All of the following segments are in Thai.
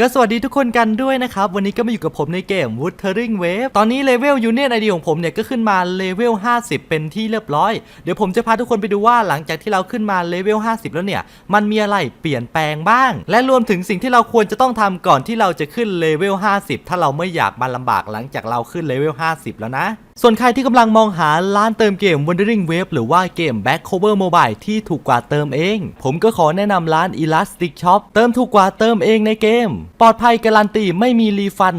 ก็สวัสดีทุกคนกันด้วยนะครับ วันนี้ก็มาอยู่กับผมในเกม Wuthering Wave ตอนนี้เลเวล Union ID ของผมเนี่ยก็ขึ้นมาเลเวล 50 เป็นที่เรียบร้อย เดี๋ยวผมจะพาทุกคนไปดูว่าหลังจากที่เราขึ้นมาเลเวล 50 แล้วเนี่ย มันมีอะไรเปลี่ยนแปลงบ้าง และรวมถึงสิ่งที่เราควรจะต้องทำก่อนที่เราจะขึ้นเลเวล 50 ถ้าเราไม่อยากมาลำบากหลังจากเราขึ้นเลเวล 50 แล้วนะส่วนใครที่กำลังมองหาร้านเติมเกม Wandering Wave หรือว่าเกม Back Cover Mobile ที่ถูกกว่าเติมเอง ผมก็ขอแนะนำร้าน Elastic Shop เติมถูกกว่าเติมเองในเกม ปลอดภัยการันตีไม่มีรีฟัน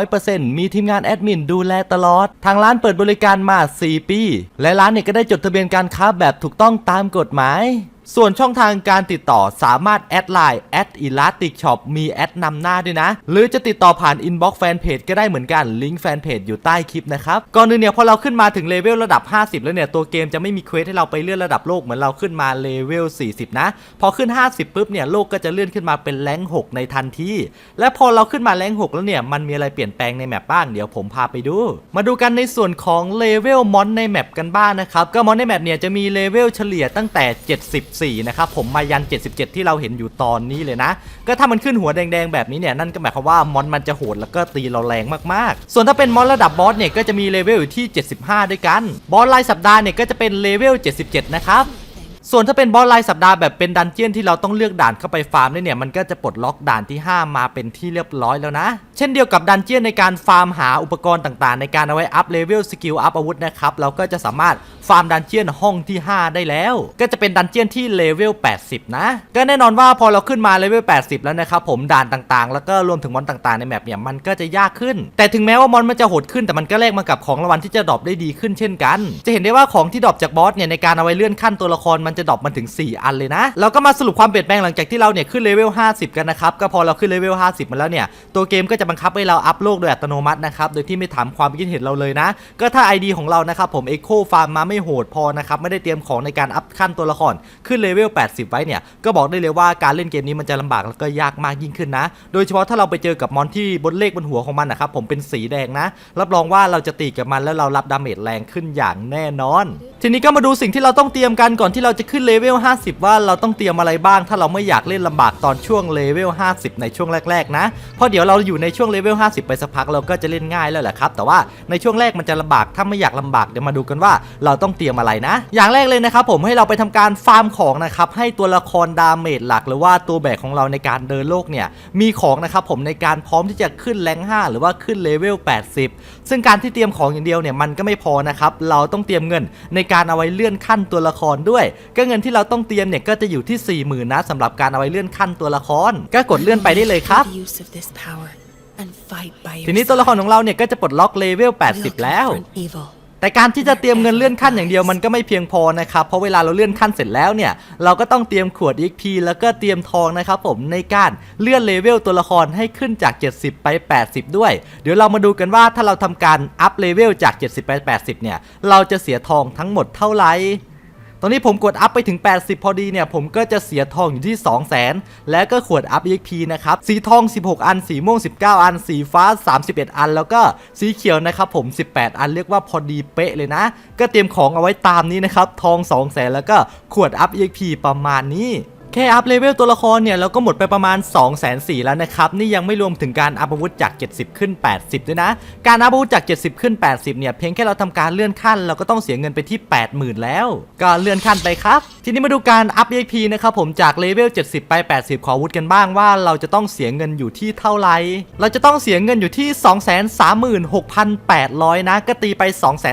100%มีทีมงานแอดมินดูแลตลอด ทางร้านเปิดบริการมา 4 ปี และร้านเนี่ยก็ได้จดทะเบียนการค้าแบบถูกต้องตามกฎหมาย ส่วนช่องทางการติดต่อสามารถแอดไลน์แอดอิลาติกช็อปมีแอดนำหน้าด้วยนะ หรือจะติดต่อผ่านอินบ็อกซ์แฟนเพจก็ได้เหมือนกันลิงก์แฟนเพจอยู่ใต้คลิปนะครับ ก่อนอื่นเนี่ยพอเราขึ้นมาถึงเลเวลระดับ 50 แล้วเนี่ย ตัวเกมจะไม่มีเควสให้เราไปเลื่อนระดับโลกเหมือนเราขึ้นมาเลเวล 40 นะ พอขึ้น 50ปุ๊บเนี่ยโลกก็จะเลื่อนขึ้นมาเป็นแรง6ในทันทีและพอเราขึ้นมาแรง6แล้วเนี่ยมันมีอะไรเปลี่ยนแปลงในแมปบ้างเดี๋ยวผมพาไปดู มาดูกันในส่วนของเลเวลมอนในแมปกันบ้างนะครับก็มอนในแมปเนี่ยจะมีเลเวลเฉลี่ยตั้งแต่74 นะครับผมมายัน 77 ที่เราเห็นอยู่ตอนนี้เลยนะ ก็ถ้ามันขึ้นหัวแดงๆแบบนี้เนี่ยนั่นก็หมายความว่ามอนมันจะโหดแล้วก็ตีเราแรงมากๆ ส่วนถ้าเป็นมอนระดับบอสเนี่ยก็จะมีเลเวลอยู่ที่ 75 ด้วยกัน บอสรายสัปดาห์เนี่ยก็จะเป็นเลเวล 77 นะครับส่วนถ้าเป็นบอสรายสัปดาห์แบบเป็นดันเจียนที่เราต้องเลือกด่านเข้าไปฟาร์มด้เนี่ยมันก็จะปลดล็อกด่านที่ 5 มาเป็นที่เรียบร้อยแล้วนะ เช่นเดียวกับดันเจียนในการฟาร์มหาอุปกรณ์ต่างๆ ในการเอาไว้อัพเลเวลสกิลอัพอาวุธนะครับเราก็จะสามารถฟาร์มดันเจียนห้องที่ 5 ได้แล้ว ก็จะเป็นดันเจียนที่เลเวล 80 นะ ก็แน่นอนว่าพอเราขึ้นมาเลเวล 80 แล้วนะครับผมด่านต่างๆ แล้วก็รวมถึงมอนต่างๆ ในแมปเนี่ยมันก็จะยากขึ้น แต่ถึงแม้ว่ามอนมันจะโหดขึ้นแต่มันก็แลกมากับของรางวัลที่จะดรอปได้ดีขึ้นเช่นกัน จะเห็นได้ว่าของที่ดรอปจากบอสเนี่ยในการเอาไว้เลื่อนขั้นตัวละครมันจะดรอปมาถึง 4 อันเลยนะเราก็มาสรุปความเปลี่ยนแปลงหลังจากที่เราเนี่ยขึ้นเลเวล 50 กันนะครับก็พอเราขึ้นเลเวล 50 มาแล้วเนี่ยตัวเกมก็จะบังคับให้เราอัพโลกโดยอัตโนมัตินะครับโดยที่ไม่ถามความคิดเห็นเราเลยนะ ก็ถ้า ID ของเรานะครับผม Echo Farm มาไไม่โหดพอนะครับไม่ได้เตรียมของในการอัพขั้นตัวละครขึ้นเลเวล 80 ไว้เนี่ยก็บอกได้เลยว่าการเล่นเกมนี้มันจะลำบากแล้วก็ยากมากยิ่งขึ้นนะ โดยเฉพาะถ้าเราไปเจอกับมอนที่บนเลขบนหัวของมันนะครับผมเป็นสีแดงนะ รับรองว่าเราจะตีกับมันแล้วเรารับดาเมจแรงขึ้นอย่างแน่นอน ทีนี้ก็มาดูสิ่งที่เราต้องเตรียมกันก่อนที่เราจะขึ้นเลเวล 50 ว่าเราต้องเตรียมอะไรบ้าง ถ้าเราไม่อยากเล่นลำบากตอนช่วงเลเวล 50 ในช่วงแรก ๆ นะเพราะเดี๋ยวเราอยู่ในช่วงเลเวล 50 ไปสักพักเราก็จะเล่นง่ายแล้วแหละครับแต่ว่าในช่วงแรกมันจะลำบากถ้าไม่อยากลำบากเดี๋ยวมาดูกันว่าเราต้องเตรียมอะไรนะ อย่างแรกเลยนะครับผมให้เราไปทำการฟาร์มของนะครับให้ตัวละครดาเมจหลัก หรือว่าตัวแบกของเราในการเดินโลกเนี่ยมีของนะครับผมในการพร้อมที่จะขึ้นแรงค์5หรือว่าขึ้นเลเวล80 ซึ่งการที่เตรียมของอย่างเดียวเนี่ยมันก็ไม่พอนะครับเราต้องเตรียมเงินในการเอาไว้เลื่อนขั้นตัวละครด้วย ก็เงินที่เราต้องเตรียมเนี่ยก็จะอยู่ที่ 40,000นะสำหรับการเอาไว้เลื่อนขั้นตัวละคร ก็กดเลื่อนไปได้เลยครับ Make use of this power and fight by ทีนี้ตัวละครของเราเนี่ยก็จะปลดล็อกเลเวล80 แล้ว evil. แต่การที่จะเตรียมเงินเลื่อนขั้นอย่างเดียวมันก็ไม่เพียงพอนะครับเพราะเวลาเราเลื่อนขั้นเสร็จแล้วเนี่ยเราก็ต้องเตรียมขวด XP แล้วก็เตรียมทองนะครับผมในการเลื่อนเลเวลตัวละครให้ขึ้นจาก 70 ไป 80 ด้วย เดี๋ยวเรามาดูกันว่าถ้าเราทำการอัพเลเวลจาก 70 ไป 80 เนี่ยเราจะเสียทองทั้งหมดเท่าไหร่ อนนี้ผมกดอัพไปถึง 80 พอดีเนี่ย ผมก็จะเสียทองอยู่ที่ 2 0 0 0 0 0 แล้วก็ขวดอัพ EXP นะครับ สีทอง 16 อัน สีม่วง 19 อัน สีฟ้า 31 อัน แล้วก็สีเขียวนะครับผม 18 อันเรียกว่าพอดีเป๊ะเลยนะ ก็เตรียมของเอาไว้ตามนี้นะครับ ทอง 2 0 0 0 0 0แล้วก็ขวดอัพ EXP ประมาณนี้ แค่อัพเลเวลตัวละครเนี่ยเราก็หมดไปประมาณ2 4 0 0 0 0แล้วนะครับ นี่ยังไม่รวมถึงการอัพอาวุธจาก 70 ขึ้น 80 ด้วยนะ การอัพอาวุธจาก 70 ขึ้น 80 เนี่ยเพียงแค่เราทำการเลื่อนขั้น เราก็ต้องเสียเงินไปที่ 80,000 แล้ว ก็เลื่อนขั้นไปครับ ทีนี้มาดูการอัพ EXP นะครับผมจากเลเวล 70 ไป 80 ขออาวุธกันบ้างว่าเราจะต้องเสียเงินอยู่ที่เท่าไหร่เราจะต้องเสียเงินอยู่ที่ 236,800 นะก็ตีไป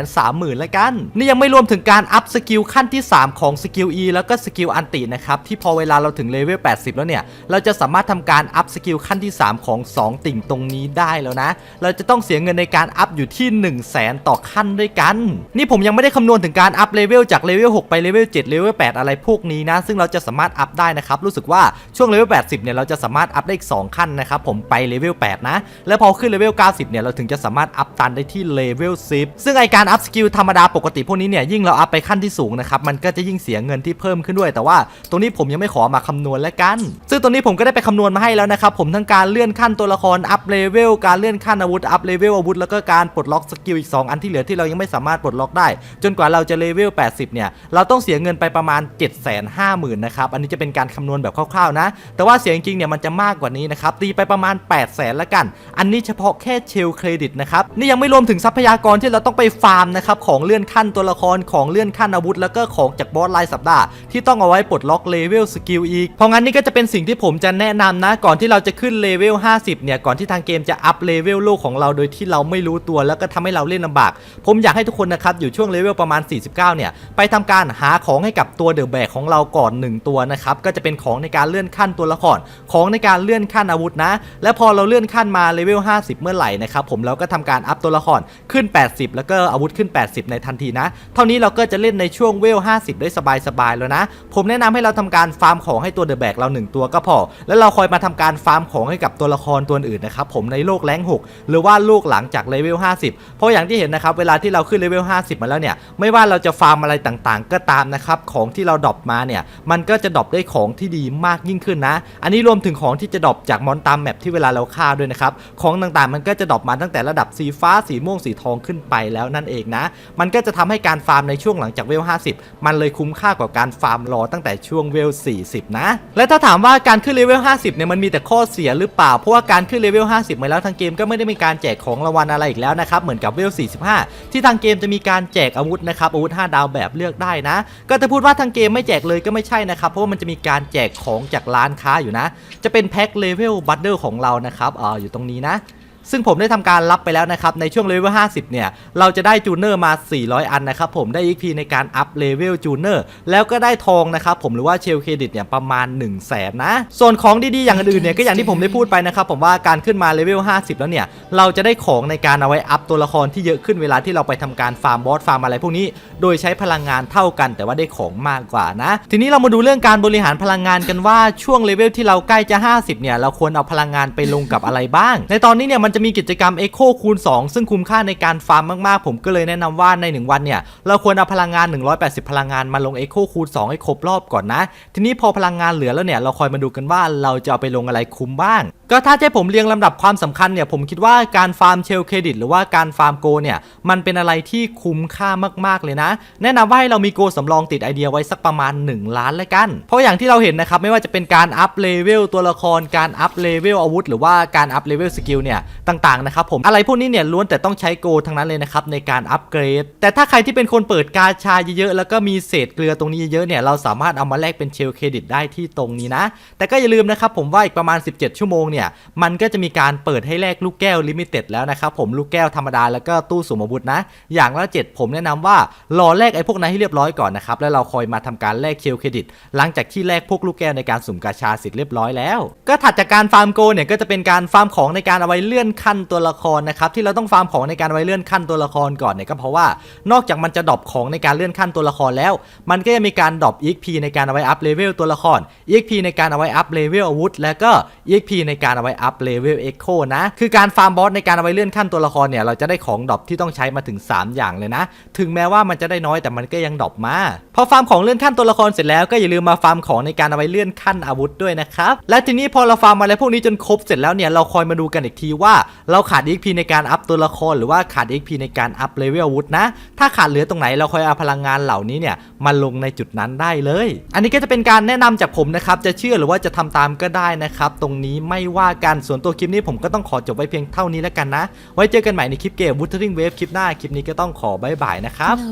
230,000แล้วกัน นี่ยังไม่รวมถึงการอัพสกิลขั้นที่ 3 ของสกิล E แล้วก็สกิลอันตินะครับที่พอเวลาเราถึงเลเวล 80 แล้วเนี่ย เราจะสามารถทำการอัพสกิลขั้นที่ 3 ของ 2 ติ่งตรงนี้ได้แล้วนะ เราจะต้องเสียเงินในการอัพอยู่ที่ 1 0 0 0 0แสนต่อขั้นด้วยกัน นี่ผมยังไม่ได้คำนวณถึงการอัพเลเวลจากเลเวล 6 ไปเลเวล 7 เลเวล 8 อะไรพวกนี้นะ ซึ่งเราจะสามารถอัพได้นะครับ รู้สึกว่าช่วงเลเวล 80 เนี่ยเราจะสามารถอัพได้อีก 2 ขั้นนะครับผมไปเลเวล 8 นะ แล้วพอขึ้นเลเวล 90 เนี่ยเราถึงจะสามารถอัพตันได้ที่เลเวล 10 ซึ่งไอการอัพสกิลธรรมดาปกติพวกนี้เนี่ยยิ่งเราอัพไปขั้นที่สูงนะครับมันก็จะยิ่งเสียเงินที่เพิ่มขึ้นด้วยแต่ว่าตรงนี้ผมยังไม่ขอมาคำนวณแล้วกันซึ่งตรงนี้ผมก็ได้ไปคำนวณมาให้แล้วนะครับผมทั้งการเลื่อนขั้นตัวละครอัพเลเวลการเลื่อนขั้นอาวุธอัพเลเวลอาวุธแล้วก็การปลดล็อกสกิลอีก 2 อันที่เหลือที่เรายังไม่สามารถปลดล็อกได้ จนกว่าเราจะเลเวล 80 เนี่ย เราต้องเสียเงินไปประมาณ 750,000นะครับ อันนี้จะเป็นการคำนวณแบบคร่าวๆนะ แต่ว่าเสียงจริงๆเนี่ยมันจะมากกว่านี้นะครับ ตีไปประมาณ 8 0 0แสนละกัน อันนี้เฉพาะแค่เชลเครดิตนะครับ นี่ยังไม่รวมถึงทรัพยากรที่เราต้องไปฟาร์มนะครับของเลื่อนขั้นตัวละครของเลื่อนขั้นอาวุธ แล้วก็ของจากบอสรายสัปดาห์ที่ต้องเอาไว้ปลดล็อกเลเวลสกิลอีกเพราะงั้นนี่ก็จะเป็นสิ่งที่ผมจะแนะนำนะ ก่อนที่เราจะขึ้นเลเวล 50 เนี่ย ก่อนที่ทางเกมจะอัพเลเวลโลกของเราโดยที่เราไม่รู้ตัวแล้วก็ทำให้เราเล่นลำบาก ผมอยากให้ทุกคนนะครับ อยู่ช่วงเลเวลประมาณ 49 เนี่ย ไปทำการหาของให้กับตัวเดอะแบกของเราก่อน 1 ตัวนะครับ ก็จะเป็นของในการเลื่อนขั้นตัวละคร ของในการเลื่อนขั้นอาวุธนะ และพอเราเลื่อนขั้นมาเลเวล 50 เมื่อไหร่นะครับ ผมเราก็ทำการอัพตัวละครขึ้น 80 แล้วก็อาวุธขึ้น 80 ในทันทีนะ เท่านี้เราก็จะเล่นในช่วงเวล 50 ได้สบายๆแล้วนะ ผมแนะนำให้เราทำการฟาร์มของให้ตัวเดอะแบกเรา 1 ตัวก็พอ แล้วเราคอยมาทำการฟาร์มของให้กับตัวละครตัวอื่นนะครับผมในโลกแรง6 หรือว่าโลกหลังจากเลเวล50 เพราะอย่างที่เห็นนะครับเวลาที่เราขึ้นเลเวล50 มาแล้วเนี่ยไม่ว่าเราจะฟาร์มอะไรต่างๆ ก็ตามนะครับของที่เราดรอปมาเนี่ยมันก็จะดรอปได้ของที่ดีมากยิ่งขึ้นนะ อันนี้รวมถึงของที่จะดรอปจากมอนตามแมปที่เวลาเราฆ่าด้วยนะครับของต่างๆมันก็จะดรอปมาตั้งแต่ระดับสีฟ้าสีม่วงสีทองขึ้นไปแล้วนั่นเองนะ มันก็จะทำให้การฟาร์มในช่วงหลังจากเวล50 มันเลยคุ้มค่ากว่าการฟาร์มรอตั้งแต่ช่วงเวล40 นะ และถ้าถามว่าการขึ้นเลเวล 50 เนี่ยมันมีแต่ข้อเสียหรือเปล่า เพราะว่าการขึ้นเลเวล 50 มาแล้วทางเกมก็ไม่ได้มีการแจกของรางวัลอะไรอีกแล้วนะครับ เหมือนกับเวล 45 ที่ทางเกมจะมีการแจกอาวุธนะครับ อาวุธ 5 ดาวแบบเลือกได้นะ ก็จะพูดว่าทางเกมไม่แจกเลยก็ไม่ใช่นะครับ เพราะว่ามันจะมีการแจกของจากร้านค้าอยู่นะ จะเป็นแพ็คเลเวลบัตเดิลของเรานะครับเอออยู่ตรงนี้นะ ซึ่งผมได้ทำการรับไปแล้วนะครับ ในช่วงเลเวล 50 เนี่ย เราจะได้จูเนอร์มา 400 อันนะครับผมได้ XP ในการอัพเลเวลจูเนอร์แล้วก็ได้ทองนะครับผมหรือว่าเชลเครดิตเนี่ยประมาณ 1 0 0 0 0แสนนะ ส่วนของดีๆ อย่างอื่นๆเนี่ยก็อย่างที่ผมได้พูดไปนะครับผมว่าการขึ้นมาเลเวล 50 แล้วเนี่ย เราจะได้ของในการเอาไว้อัพตัวละครที่เยอะขึ้นเวลาที่เราไปทำการฟาร์มบอสฟาร์มอะไรพวกนี้ โดยใช้พลังงานเท่ากัน แต่ว่าได้ของมากกว่านะ ทีนี้เรามาดูเรื่องการบริหารพลังงานกันว่าช่วงเลเวลที่เราใกล้จะ 50 เนี่ยเราควรเอาพลังงานไปลงกับอะไรบ้าง ในตอนนี้เนี่ยมันจะมีกิจกรรม Echo คูณ 2 ซึ่งคุ้มค่าในการฟาร์มมากๆ ผมก็เลยแนะนำว่าใน 1 วันเนี่ย เราควรเอาพลังงาน 180 พลังงานมาลง Echo คูณ 2 ให้ครบรอบก่อนนะ ทีนี้พอพลังงานเหลือแล้วเนี่ย เราคอยมาดูกันว่าเราจะเอาไปลงอะไรคุ้มบ้าง ก็ถ้าจะให้ผมเรียงลำดับความสำคัญเนี่ยผมคิดว่าการฟาร์มเชลเครดิตหรือว่าการฟาร์มโกเนี่ยมันเป็นอะไรที่คุ้มค่ามากๆเลยนะ แนะนำว่าให้เรามีโกสำรองติดไอเดียไว้สักประมาณ 1 ล้านเลยกัน เพราะอย่างที่เราเห็นนะครับไม่ว่าจะเป็นการอัพเลเวลตัวละครการอัพเลเวลอาวุธ หรือว่าการอัพเลเวลสกิลเนี่ยต่างๆนะครับผมอะไรพวกนี้เนี่ยล้วนแต่ต้องใช้โกทั้งนั้นเลยนะครับในการอัปเกรด แต่ถ้าใครที่เป็นคนเปิดกาชาเยอะๆแล้วก็มีเศษเกลือตรงนี้เยอะๆเนี่ยเราสามารถเอามาแลกเป็นเชลเครดิตได้ที่ตรงนี้นะ แต่ก็อย่าลืมนะครับผมว่าอีกประมาณ 17 ชั่วโมงเนี่ยมันก็จะมีการเปิดให้แลกลูกแก้วลิมิเต็ดแล้วนะครับผมลูกแก้วธรรมดาแล้วก็ตู้สุ่มอาวุธนะ อย่างละ 7 ผมแนะนำว่ารอแลกไอ้พวกนั้นให้เรียบร้อยก่อนนะครับแล้วเราคอยมาทำการแลกเชลเครดิต หลังจากที่แลกพวกลูกแก้วในการสุ่มกาชาเสร็จเรียบร้อยแล้ว ก็ถัดจากการฟาร์มโกเนี่ยก็จะเป็นการฟาร์มของในการเอาไว้เลื่อนขั้นตัวละครนะครับที่เราต้องฟาร์มของในการเอาไว้เลื่อนขั้นตัวละครก่อนเนี่ยก็เพราะว่านอกจากมันจะดรอปของในการเลื่อนขั้นตัวละครแล้ว มันก็ยังมีการดรอป EXP ในการเอาไว้อัพเลเวลตัวละคร EXP ในการเอาไว้อัพเลเวลอาวุธ แล้วก็ EXP ในการเอาไว้อัพเลเวลเอ็กโคนะ คือการฟาร์มบอสในการเอาไว้เลื่อนขั้นตัวละครเนี่ยเราจะได้ของดรอปที่ต้องใช้มาถึง 3 อย่างเลยนะ ถึงแม้ว่ามันจะได้น้อยแต่มันก็ยังดรอปมาพอฟาร์มของเลื่อนขั้นตัวละครเสร็จแล้วก็อย่าลืมมาฟาร์มของในการเอาไว้เลื่อนขั้นอาวุธด้วยนะครับและทีนี้พอเราฟาร์มมาแล้วพวกนี้จนครบเสร็จแล้วเนี่ยเราคอยมาดูกันอีกทีว่าเราขาด XP ในการอัพตัวละครหรือว่าขาด XP ในการอัพเลเวลอาวุธนะ ถ้าขาดเหลือตรงไหนเราคอยเอาพลังงานเหล่านี้เนี่ยมาลงในจุดนั้นได้เลย อันนี้ก็จะเป็นการแนะนำจากผมนะครับจะเชื่อหรือว่าจะทำตามก็ได้นะครับตรงนี้ไม่ว่ากันส่วนตัวคลิปนี้ผมก็ต้องขอจบไว้เพียงเท่านี้แล้วกันนะ ไว้เจอกันใหม่ในคลิปเกม Wuthering Wave คลิปหน้าคลิปนี้ก็ต้องขอบายบายนะครับ